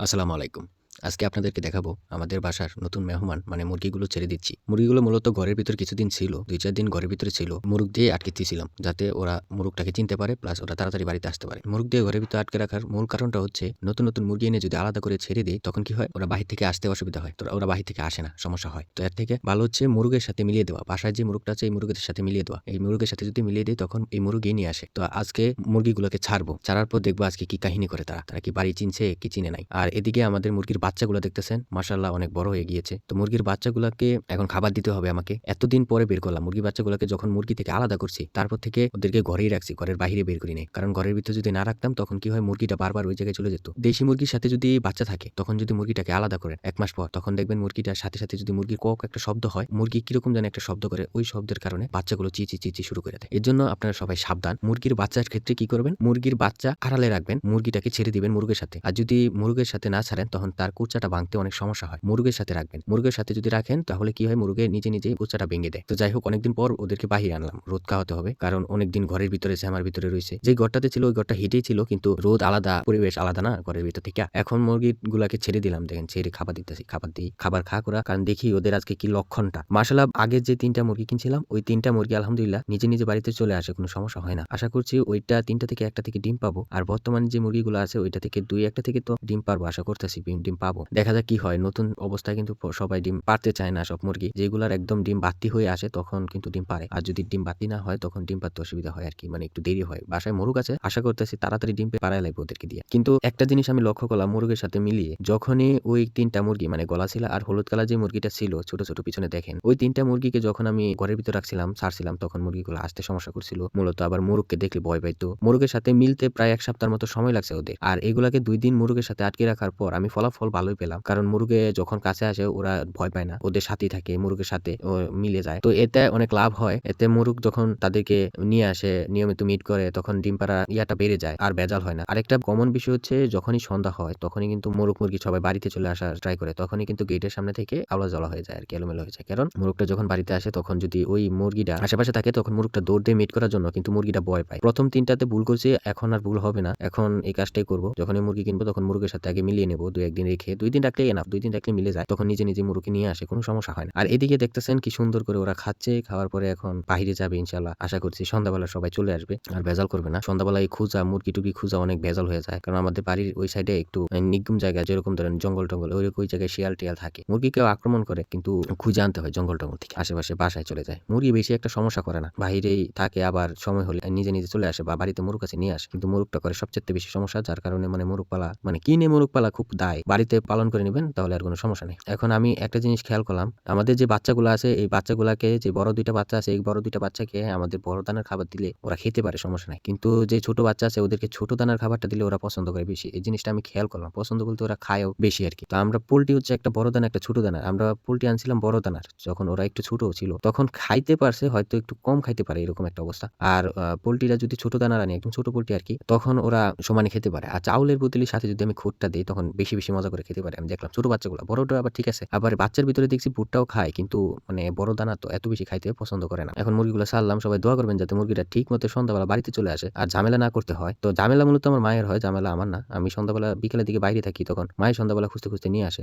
আসসালামু আলাইকুম আজকে আপনাদেরকে দেখাবো আমাদের বাসার নতুন মেহমান মানে মুরগিগুলো ছেড়ে দিচ্ছি। মুরগিগুলো মূলত ঘরের ভিতর কিছুদিন ছিল, দুই চার দিন ঘরের ভিতরে ছিল। মুরগ দিয়ে আটকে দিয়েছিলাম যাতে ওরা মুরগটাকে চিনতে পারে প্লাস ওরা তাড়াতাড়ি বাড়িতে আসতে পারে। মুরগ দিয়ে ঘরের ভিতরে আটকে রাখার মূল কারণটা হচ্ছে, নতুন নতুন মুরগি এনে যদি আলাদা করে ছেড়ে দিই তখন কি হয়? ওরা বাহির থেকে আসতে অসুবিধা হয়, তো ওরা বাহির থেকে আসে না, সমস্যা হয়। তো এর থেকে ভালো হচ্ছে মুরগের সাথে মিলিয়ে দেওয়া। বাসায় যে মুরগটা আছে, এই মুরগের সাথে মিলিয়ে দেওয়া। এই মুরগের সাথে যদি মিলিয়ে দিই তখন এই মুরগি নিয়ে আসে। তো আজকে মুরগিগুলোকে ছাড়বো। ছাড়ার পর দেখব আজকে কি কাহিনী করে তারা। তারা কি বাড়ি চিনছে, কি চিনে নাই। আর এদিকে আমাদের মুরগির বাচ্চাগুলো দেখতেছেন মাসাল্লাহ অনেক বড় হয়ে গিয়েছে। তো মুরগির বাচ্চাগুলোকে এখন খাবার দিতে হবে আমাকে। এতদিন পরে বের করলাম। মুরগির বাচ্চাগুলোকে যখন মুরগি থেকে আলাদা করছি, তারপর থেকে ওদেরকে ঘরেই রাখছি, ঘরের বাইরে বের করি নাই। কারণ ঘরের ভিতরে যদি না রাখতাম, তখন কি হয়, মুরগিটা বারবার ওই জায়গায় চলে যেত। দেশি মুরগির সাথে যদি বাচ্চা থাকে, তখন যদি মুরগিটাকে আলাদা করেন এক মাস পর, তখন দেখবেন মুরগিটার সাথে সাথে যদি মুরগির কক একটা শব্দ হয়, মুরগি কীরকম যেন একটা শব্দ করে, ওই শব্দের কারণে বাচ্চাগুলো চিচি চিচি শুরু করে দেয়। এর জন্য আপনারা সবাই সাবধান। মুরগির বাচ্চার ক্ষেত্রে কি করবেন? মুরগির বাচ্চা আড়ালে রাখবেন, মুরগিটাকে ছেড়ে দিবেন মুরগের সাথে। আর যদি মুরগের সাথে না ছাড়েন, তখন তার কুচাটা ভাঙতে অনেক সমস্যা হয়। মুরগের সাথে রাখবেন। মুরগের সাথে যদি রাখেন, তাহলে কি হয়? মুরগে নিজে নিজে কুচাটা ভেঙে দেয়। তো যাই হোক, অনেকদিন পর ওদেরকে বাহিরে আনলাম। রোদ খাওয়াতে হবে। কারণ অনেকদিন ঘরের ভিতরে আমার ভিতরে রয়েছে। যে ঘরটাতে ছিল, ওই ঘরটা হিটেই ছিল, কিন্তু রোদ আলাদা, পরিবেশ আলাদা না ঘরের ভিতর থেকে। এখন মুরগি গুলাকে ছেড়ে দিলাম, দেখেন, ছেড়ে খাবার দিতেছি, খাবার দিই, খাবার খা করা কারণ দেখি ওদের আজকে কি লক্ষণটা। মাসালা আগের যে তিনটা মুরগি কিনছিলাম, ওই তিনটা মুরগি, আলহামদুলিল্লাহ, নিজে নিজে বাড়িতে চলে আসে, কোনো সমস্যা হয় না। আশা করছি ওইটা তিনটা থেকে একটা থেকে ডিম পাবো। আর বর্তমানে যে মুরগিগুলো আছে, ওইটা থেকে দুই একটা থেকে তো ডিম পারব, আশা করতেছি। ডিম পাবো। দেখা যাক কি হয়। নতুন অবস্থায় কিন্তু সবাই ডিম পারতে চায় না সব মুরগি। যেগুলার একদম ডিম বাতি হয়ে আসে, তখন কিন্তু ডিম পারে আর যদি ডিম বাতি না হয়, তখন ডিম পারতে অসুবিধা হয় আর কি মানে একটু দেরি হয়। বাসায় মুরগ আছে। আশা করতেছি তাড়াতাড়ি ডিম পাড়ায় লাগবে ওদেরকে দিয়ে। কিন্তু একটা জিনিস আমি লক্ষ্য করলাম মুরগের সাথে মিলিয়ে। যখনই ওই তিনটা মুরগি মানে গলা ছিল আর হলুদ কালার যে মুরগিটা ছিল, ছোট ছোট পিছনে দেখেন, ওই তিনটা মুরগিকে যখন আমি ঘরের ভিতর রাখছিলাম, ছাড়ছিলাম, তখন মুরগিগুলো আসতে সমস্যা করছিল। মূলত আবার মুরগকে দেখলে ভয় পাইতো। মুরগের সাথে মিলতে প্রায় এক সপ্তাহের মতো সময় লাগছে ওদের। আর এগুলাকে দুই দিন মুরগের সাথে আটকে রাখার পর আমি ফলাফল ভালোই পেলাম। কারণ মুরগে যখন কাছে আসে, ওরা ভয় পায় না। ওদের সাথেই থাকে, মুরগের সাথে মিলে যায়। তো এতে অনেক লাভ হয়। এতে মুরগ যখন তাদেরকে নিয়ে আসে, নিয়মিত মিট করে, তখন ডিম পাড়া ইয়াটা বেড়ে যায়, আর ভেজাল হয় না। আরেকটা কমন বিষয় হচ্ছে, যখনই সন্ধ্যা হয়, তখনই কিন্তু মুরগ মুরগি সবাই বাড়িতে চলে আসার ট্রাই করে। তখনই কিন্তু গেটের সামনে থেকে আওলা জ্বলা হয়ে যায় আর কি, এলোমেলো হয়ে যায়। কারণ মুরগটা যখন বাড়িতে আসে, তখন যদি ওই মুরগিটা আশেপাশে থাকে, তখন মুরগটা দৌড় দিয়ে মিট করার জন্য কিন্তু মুরগিটা ভয় পায়। প্রথম তিনটাতে ভুল করছে, এখন আর ভুল হবে না। এখন এই কাজটাই করব। যখনই মুরগি কিনবো, তখন মুরগের সাথে আগে মিলিয়ে নেব। দু একদিন রেখে দুই দিন রাখলে না দুই দিন রাখলে মিলে যায়। তখন নিজে নিজে মুরগি নিয়ে আসে, কোনো সমস্যা হয় না। আর এদিকে দেখতেছেন কি সুন্দর করে ওরা খাচ্ছে, খাওয়ার পরে এখন বাহিরে যাবে ইনশাল্লাহ আশা করছি সন্ধ্যাবেলা সবাই চলে আসবে, আর ভেজাল করবে না। সন্ধ্যাবেলায় খুঁজা মুরগি টুকি খুঁজা অনেক ভেজাল হয়ে যায়। কারণ আমাদের বাড়ির ওই সাইডে একটু নিগুম জায়গা, যেরকম ধরেন জঙ্গল টঙ্গল ওই ওই জায়গায় শিয়াল টিয়াল থাকে। মুরগি কেউ আক্রমণ করে, কিন্তু খুঁজে আনতে হয় জঙ্গল টঙ্গল থেকে। আশেপাশে বাসায় চলে যায়। মুরগি বেশি একটা সমস্যা করে না। বাহিরেই থাকে, আবার সময় হলে নিজে নিজে চলে আসে বা বাড়িতে মুরগ কাছে নিয়ে আসে। কিন্তু মুরগটা করে সবচেয়ে বেশি সমস্যা, যার কারণে মানে মুরগ পালা মানে কিনে মুরগ পালা খুব দায়। বাড়িতে পালন করে নেবেন, তাহলে আর কোনো সমস্যা নেই। এখন আমি একটা জিনিস খেয়াল করলাম, আমাদের যে বাচ্চাগুলো আছে, এই বাচ্চাগুলাকে যে বড় দুইটা বাচ্চা আছে, এই বড় দুইটা বাচ্চাকে আমাদের বড় দানার খাবার দিলে ওরা খেতে পারে, সমস্যা নাই। কিন্তু যে ছোট বাচ্চা আছে, ওদেরকে ছোট দানার খাবারটা দিলে ওরা পছন্দ করে বেশি। এই জিনিসটা আমি খেয়াল করলাম, পছন্দ বলতে ওরা খায়ও বেশি আর কি তো আমরা পোলট্রি হচ্ছে একটা বড় দানা, একটা ছোট দানা। আমরা পোলট্রি আনছিলাম বড় দানার, যখন ওরা একটু ছোট ছিল, তখন খাইতে পারছে, হয়তো একটু কম খাইতে পারে, এরকম একটা অবস্থা। আর পোলট্রিরা যদি ছোট দানার আনি একদম ছোট পোলট্রি আর কি তখন ওরা সমানে খেতে পারে। আর চাউলের বোতলের সাথে যদি আমি খুঁটটা দিই, তখন বেশি বেশি মজা করে খেতে পারে, আমি দেখলাম ছোটো বাচ্চাগুলো, বড়টা আবার ঠিক আছে। আবার বাচ্চার ভিতরে দেখছি ভুট্টাও খায়, কিন্তু মানে বড় দানা তো এত বেশি খাইতে পছন্দ করে না। এখন মুরগিগুলো সারলাম সবাই দোয়া করবেন যাতে মুরগিটা ঠিক মতো সন্ধ্যাবেলা বাড়িতে চলে আসে। আর ঝামেলা না করতে হয়। তো ঝামেলা মূলত আমার মায়ের হয়, ঝামেলা আমার না। আমি সন্ধ্যাবেলা বিকেলের দিকে বাইরে থাকি তখন, মায়ের সন্ধ্যাবেলা খুঁজতে খুঁজতে নিয়ে আসে।